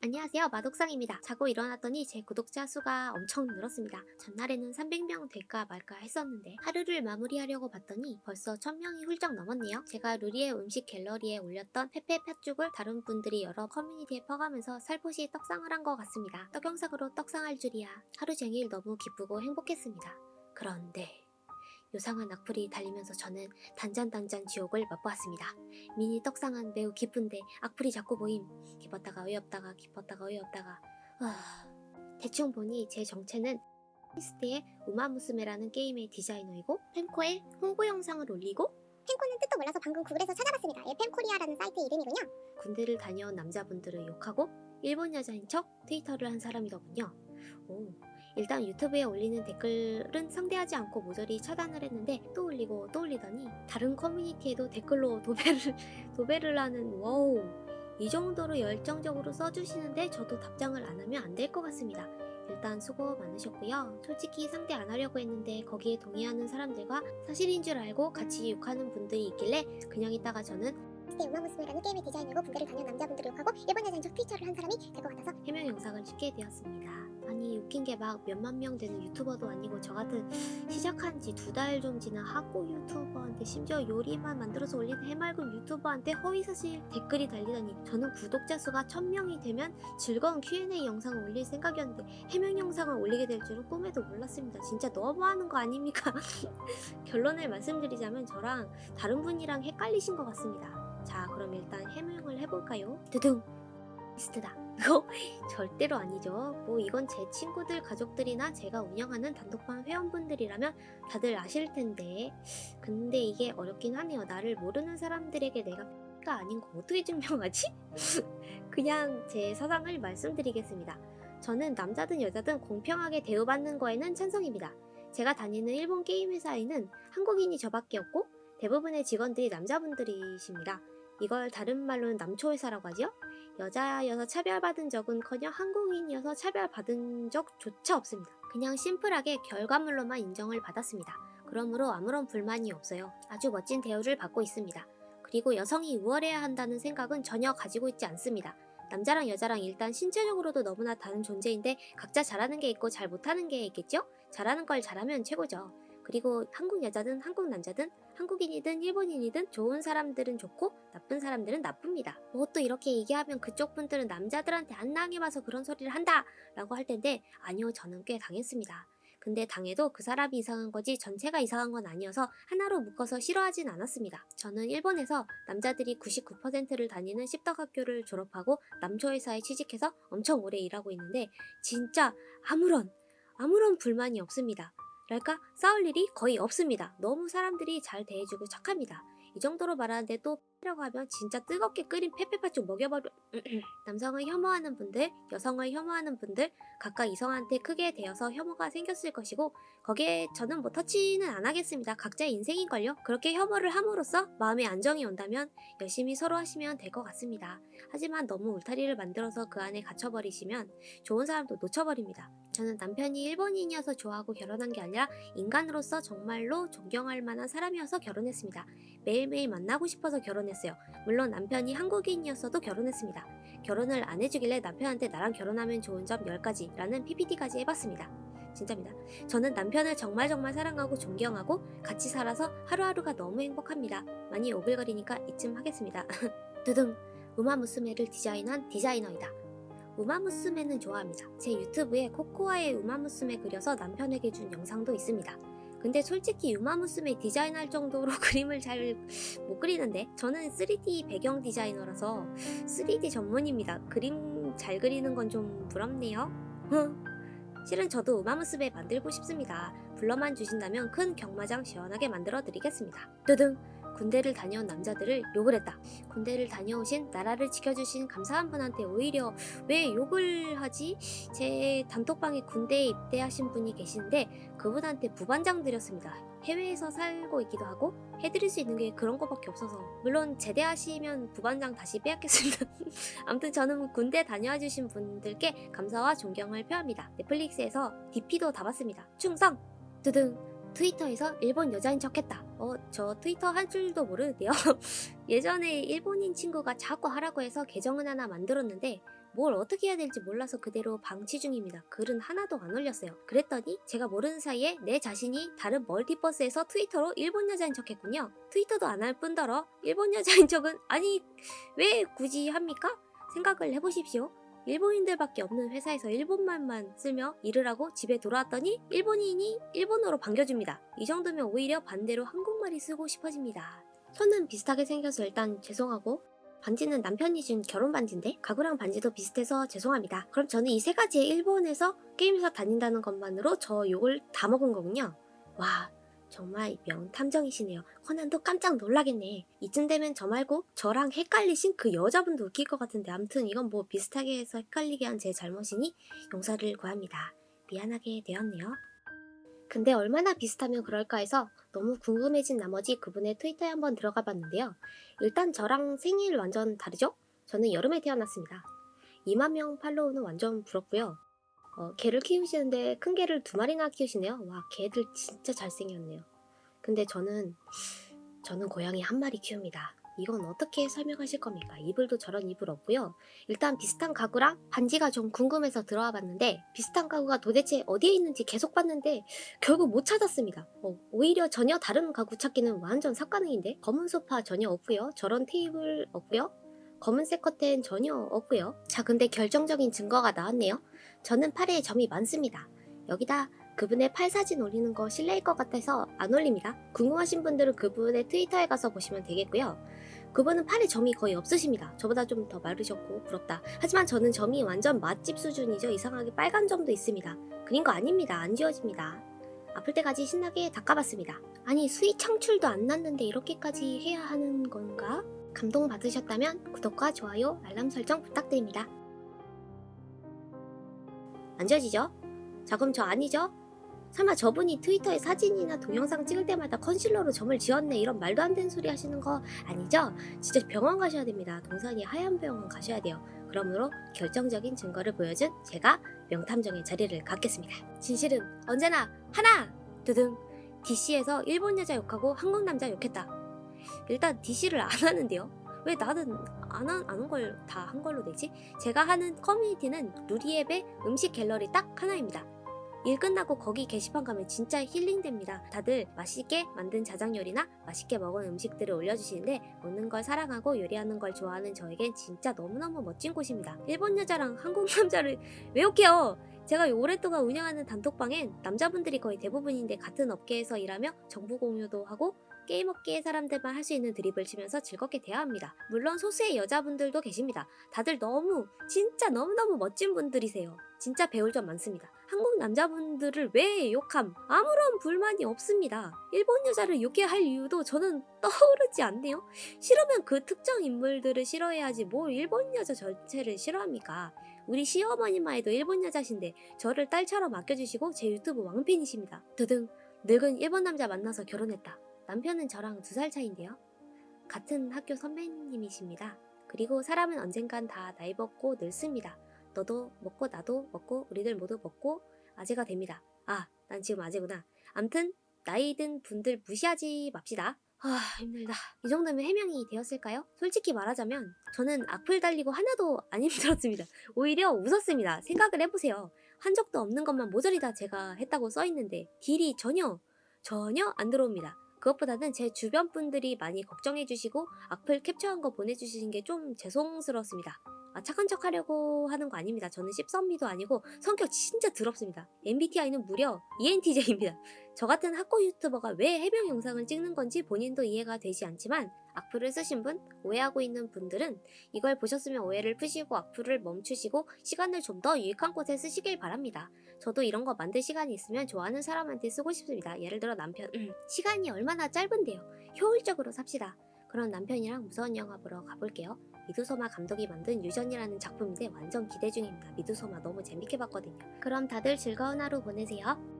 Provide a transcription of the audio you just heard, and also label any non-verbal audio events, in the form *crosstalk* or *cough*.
안녕하세요. 마독상입니다. 자고 일어났더니 제 구독자 수가 엄청 늘었습니다. 전날에는 300명 될까 말까 했었는데 하루를 마무리하려고 봤더니 벌써 1000명이 훌쩍 넘었네요. 제가 루리의 음식 갤러리에 올렸던 페페 팥죽을 다른 분들이 여러 커뮤니티에 퍼가면서 살포시 떡상을 한 것 같습니다. 떡 영상으로 떡상할 줄이야 하루 종일 너무 기쁘고 행복했습니다. 그런데 요상한 악플이 달리면서 저는 단잔단잔 지옥을 맛보았습니다. 미니 떡상은 매우 기쁜데 악플이 자꾸 보임. 기뻤다가 어이없다가 기뻤다가 어이없다가 아... 대충 보니 제 정체는 스테의 우마무스메라는 게임의 디자이너이고 펜코에 홍보 영상을 올리고 펜코는 뜻도 몰라서 방금 구글에서 찾아봤습니다. 예, 펜코리아라는 사이트 이름이군요. 군대를 다녀온 남자분들을 욕하고 일본 여자인 척 트위터를 한 사람이더군요. 오, 일단 유튜브에 올리는 댓글은 상대하지 않고 모조리 차단을 했는데 또 올리고 또 올리더니 다른 커뮤니티에도 댓글로 *laughs* 도배를 도배를 하는 와우 이 정도로 열정적으로 써주시는데 저도 답장을 안 하면 안 될 것 같습니다. 일단 수고 많으셨고요. 솔직히 상대 안 하려고 했는데 거기에 동의하는 사람들과 사실인 줄 알고 같이 욕하는 분들이 있길래 그냥 있다가 저는 스테 우마무스메라는 게임의 디자이너고 군대를 다녀온 남자분들을 욕하고 일본 여자인 척 트위터를 한 사람이 될 것 같아서 해명 영상을 찍게 되었습니다. 아니 웃긴 게 막 몇만 명 되는 유튜버도 아니고 저 같은 시작한 지 두 달 좀 지난 학고 유튜버한테 심지어 요리만 만들어서 올리는 해맑은 유튜버한테 허위사실 댓글이 달리다니 저는 구독자 수가 1000명이 되면 즐거운 Q&A 영상을 올릴 생각이었는데 해명 영상을 올리게 될 줄은 꿈에도 몰랐습니다. 진짜 너무하는 거 아닙니까? *laughs* 결론을 말씀드리자면 저랑 다른 분이랑 헷갈리신 것 같습니다. 자 그럼 일단 해명을 해볼까요? 두둥 리스트다. 이거 절대로 아니죠. 뭐 이건 제 친구들, 가족들이나 제가 운영하는 단톡방 회원분들이라면 다들 아실 텐데. 근데 이게 어렵긴 하네요. 나를 모르는 사람들에게 내가 가 아닌 거 어떻게 증명하지? *laughs* 그냥 제 사상을 말씀드리겠습니다. 저는 남자든 여자든 공평하게 대우받는 거에는 찬성입니다. 제가 다니는 일본 게임 회사에는 한국인이 저밖에 없고 대부분의 직원들이 남자분들이십니다. 이걸 다른 말로는 남초회사라고 하지요? 여자여서 차별받은 적은커녕 한국인이어서 차별받은 적조차 없습니다. 그냥 심플하게 결과물로만 인정을 받았습니다. 그러므로 아무런 불만이 없어요. 아주 멋진 대우를 받고 있습니다. 그리고 여성이 우월해야 한다는 생각은 전혀 가지고 있지 않습니다. 남자랑 여자랑 일단 신체적으로도 너무나 다른 존재인데 각자 잘하는 게 있고 잘 못하는 게 있겠죠? 잘하는 걸 잘하면 최고죠. 그리고 한국 여자든 한국 남자든 한국인이든 일본인이든 좋은 사람들은 좋고 나쁜 사람들은 나쁩니다. 뭐 또 이렇게 얘기하면 그쪽 분들은 남자들한테 안 당해봐서 그런 소리를 한다 라고 할 텐데 아니요 저는 꽤 당했습니다. 근데 당해도 그 사람이 이상한 거지 전체가 이상한 건 아니어서 하나로 묶어서 싫어하진 않았습니다. 저는 일본에서 남자들이 99%를 다니는 씹덕학교를 졸업하고 남초회사에 취직해서 엄청 오래 일하고 있는데 진짜 아무런 아무런 불만이 없습니다. 랄까 싸울 일이 거의 없습니다. 너무 사람들이 잘 대해주고 착합니다. 이 정도로 말하는데 또 라고 하면 진짜 뜨겁게 끓인 페페팥죽 먹여버려 *clears throat* 남성을 혐오하는 분들, 여성을 혐오하는 분들 각각 이성한테 크게 대어서 혐오가 생겼을 것이고 거기에 저는 뭐 터치는 안 하겠습니다. 각자의 인생인걸요. 그렇게 혐오를 함으로써 마음의 안정이 온다면 열심히 서로 하시면 될 것 같습니다. 하지만 너무 울타리를 만들어서 그 안에 갇혀버리시면 좋은 사람도 놓쳐버립니다. 저는 남편이 일본인이어서 좋아하고 결혼한 게 아니라 인간으로서 정말로 존경할 만한 사람이어서 결혼했습니다. 매일매일 만나고 싶어서 결혼했어요. 물론 남편이 한국인이었어도 결혼했습니다. 결혼을 안 해주길래 남편한테 나랑 결혼하면 좋은 점 10가지라는 PPT까지 해봤습니다. 진짜입니다. 저는 남편을 정말 정말 사랑하고 존경하고 같이 살아서 하루하루가 너무 행복합니다. 많이 오글거리니까 이쯤 하겠습니다. *laughs* 두둥! 우마무스메를 디자인한 디자이너이다. 우마무스메는 좋아합니다. 제 유튜브에 코코아의 우마무스메 그려서 남편에게 준 영상도 있습니다. 근데 솔직히 우마무스메 디자인할 정도로 *laughs* 그림을 잘 못 그리는데 저는 3D 배경 디자이너라서 3D 전문입니다. 그림 잘 그리는 건 좀 부럽네요. 실은 저도 우마무스메 만들고 싶습니다. 불러만 주신다면 큰 경마장 시원하게 만들어 드리겠습니다. 뜨등! 군대를 다녀온 남자들을 욕을 했다. 군대를 다녀오신 나라를 지켜주신 감사한 분한테 오히려 왜 욕을 하지? 제 단톡방에 군대에 입대하신 분이 계시는데 그분한테 부반장 드렸습니다. 해외에서 살고 있기도 하고 해드릴 수 있는 게 그런 거밖에 없어서 물론 제대하시면 부반장 다시 빼앗겠습니다. *laughs* 아무튼 저는 군대 다녀와 주신 분들께 감사와 존경을 표합니다. 넷플릭스에서 DP도 다 봤습니다. 충성! 두둥! 트위터에서 일본 여자인 척 했다. 어, 저 트위터 할 줄도 모르는데요. *laughs* 예전에 일본인 친구가 자꾸 하라고 해서 계정은 하나 만들었는데 뭘 어떻게 해야 될지 몰라서 그대로 방치 중입니다. 글은 하나도 안 올렸어요. 그랬더니 제가 모르는 사이에 내 자신이 다른 멀티버스에서 트위터로 일본 여자인 척 했군요. 트위터도 안 할 뿐더러 일본 여자인 척은 아니 왜 굳이 합니까? 생각을 해보십시오. 일본인들밖에 없는 회사에서 일본말만 쓰며 일을 하고 집에 돌아왔더니 일본인이 일본어로 반겨줍니다. 이 정도면 오히려 반대로 한국말이 쓰고 싶어집니다. 손은 비슷하게 생겨서 일단 죄송하고 반지는 남편이 준 결혼 반지인데 가구랑 반지도 비슷해서 죄송합니다. 그럼 저는 이 세 가지의 일본에서 게임회사 다닌다는 것만으로 저 욕을 다 먹은 거군요. 와 정말 명 탐정이시네요. 코난도 깜짝 놀라겠네. 이쯤 되면 저 말고 저랑 헷갈리신 그 여자분도 웃길 것 같은데 암튼 이건 뭐 비슷하게 해서 헷갈리게 한 제 잘못이니 용서를 구합니다. 미안하게 되었네요. 근데 얼마나 비슷하면 그럴까 해서 너무 궁금해진 나머지 그분의 트위터에 한번 들어가 봤는데요. 일단 저랑 생일 완전 다르죠? 저는 여름에 태어났습니다. 2만 명 팔로우는 완전 부럽고요. 어, 개를 키우시는데 큰 개를 두 마리나 키우시네요. 와, 개들 진짜 잘생겼네요. 근데 저는 저는 고양이 한 마리 키웁니다. 이건 어떻게 설명하실 겁니까? 이불도 저런 이불 없고요. 일단 비슷한 가구랑 반지가 좀 궁금해서 들어와 봤는데 비슷한 가구가 도대체 어디에 있는지 계속 봤는데 결국 못 찾았습니다. 어, 오히려 전혀 다른 가구 찾기는 완전 삭가능인데 검은 소파 전혀 없고요. 저런 테이블 없고요. 검은색 커튼 전혀 없고요. 자, 근데 결정적인 증거가 나왔네요. 저는 팔에 점이 많습니다. 여기다 그분의 팔 사진 올리는 거 실례일 것 같아서 안 올립니다. 궁금하신 분들은 그분의 트위터에 가서 보시면 되겠고요. 그분은 팔에 점이 거의 없으십니다. 저보다 좀 더 마르셨고 부럽다. 하지만 저는 점이 완전 맛집 수준이죠. 이상하게 빨간 점도 있습니다. 그린 거 아닙니다. 안 지워집니다. 아플 때까지 신나게 닦아봤습니다. 아니 수위 창출도 안 났는데 이렇게까지 해야 하는 건가? 감동 받으셨다면 구독과 좋아요, 알람 설정 부탁드립니다. 안 지워지죠? 자 그럼 저 아니죠? 설마 저분이 트위터에 사진이나 동영상 찍을 때마다 컨실러로 점을 지웠네 이런 말도 안 되는 소리 하시는 거 아니죠? 진짜 병원 가셔야 됩니다. 동산이 하얀 병원 가셔야 돼요. 그러므로 결정적인 증거를 보여준 제가 명탐정의 자리를 갖겠습니다. 진실은 언제나 하나! 두둥! DC에서 일본 여자 욕하고 한국 남자 욕했다. 일단 DC를 안 하는데요. 왜 나는 안한걸다 한 걸로 되지? 제가 하는 커뮤니티는 루리앱의 음식 갤러리 딱 하나입니다. 일 끝나고 거기 게시판 가면 진짜 힐링됩니다. 다들 맛있게 만든 자장요리나 맛있게 먹은 음식들을 올려주시는데 먹는 걸 사랑하고 요리하는 걸 좋아하는 저에겐 진짜 너무너무 멋진 곳입니다. 일본 여자랑 한국 남자를 *laughs* 왜 욕해요? 제가 오랫동안 운영하는 단톡방엔 남자분들이 거의 대부분인데 같은 업계에서 일하며 정보 공유도 하고 게임 업계의 사람들만 할 수 있는 드립을 치면서 즐겁게 대화합니다. 물론 소수의 여자분들도 계십니다. 다들 너무 진짜 너무너무 멋진 분들이세요. 진짜 배울 점 많습니다. 한국 남자분들을 왜 욕함? 아무런 불만이 없습니다. 일본 여자를 욕해야 할 이유도 저는 *laughs* 떠오르지 않네요. 싫으면 그 특정 인물들을 싫어해야지 뭘 일본 여자 전체를 싫어합니까? 우리 시어머니만 해도 일본 여자신데 저를 딸처럼 아껴주시고 제 유튜브 왕팬이십니다. 드등 늙은 일본 남자 만나서 결혼했다. 남편은 저랑 두 살 차인데요. 같은 학교 선배님이십니다. 그리고 사람은 언젠간 다 나이 먹고 늙습니다. 너도 먹고 나도 먹고 우리들 모두 먹고 아재가 됩니다. 아, 난 지금 아재구나. 암튼 나이 든 분들 무시하지 맙시다. 아, 힘들다. 이 정도면 해명이 되었을까요? 솔직히 말하자면 저는 악플 달리고 하나도 안 힘들었습니다. 오히려 웃었습니다. 생각을 해보세요. 한 적도 없는 것만 모조리 다 제가 했다고 써있는데 딜이 전혀 전혀 안 들어옵니다. 그것보다는 제 주변 분들이 많이 걱정해 주시고 악플 캡처한 거 보내주시는 게 좀 죄송스럽습니다. 아, 착한 척 하려고 하는 거 아닙니다. 저는 씹선미도 아니고 성격 진짜 더럽습니다. MBTI는 무려 ENTJ입니다. 저 같은 학고 유튜버가 왜 해명 영상을 찍는 건지 본인도 이해가 되지 않지만 악플을 쓰신 분, 오해하고 있는 분들은 이걸 보셨으면 오해를 푸시고 악플을 멈추시고 시간을 좀 더 유익한 곳에 쓰시길 바랍니다. 저도 이런 거 만들 시간이 있으면 좋아하는 사람한테 쓰고 싶습니다. 예를 들어 남편, 음, 시간이 얼마나 짧은데요. 효율적으로 삽시다. 그런 남편이랑 무서운 영화 보러 가볼게요. 미두소마 감독이 만든 유전이라는 작품인데 완전 기대 중입니다. 미두소마 너무 재밌게 봤거든요. 그럼 다들 즐거운 하루 보내세요.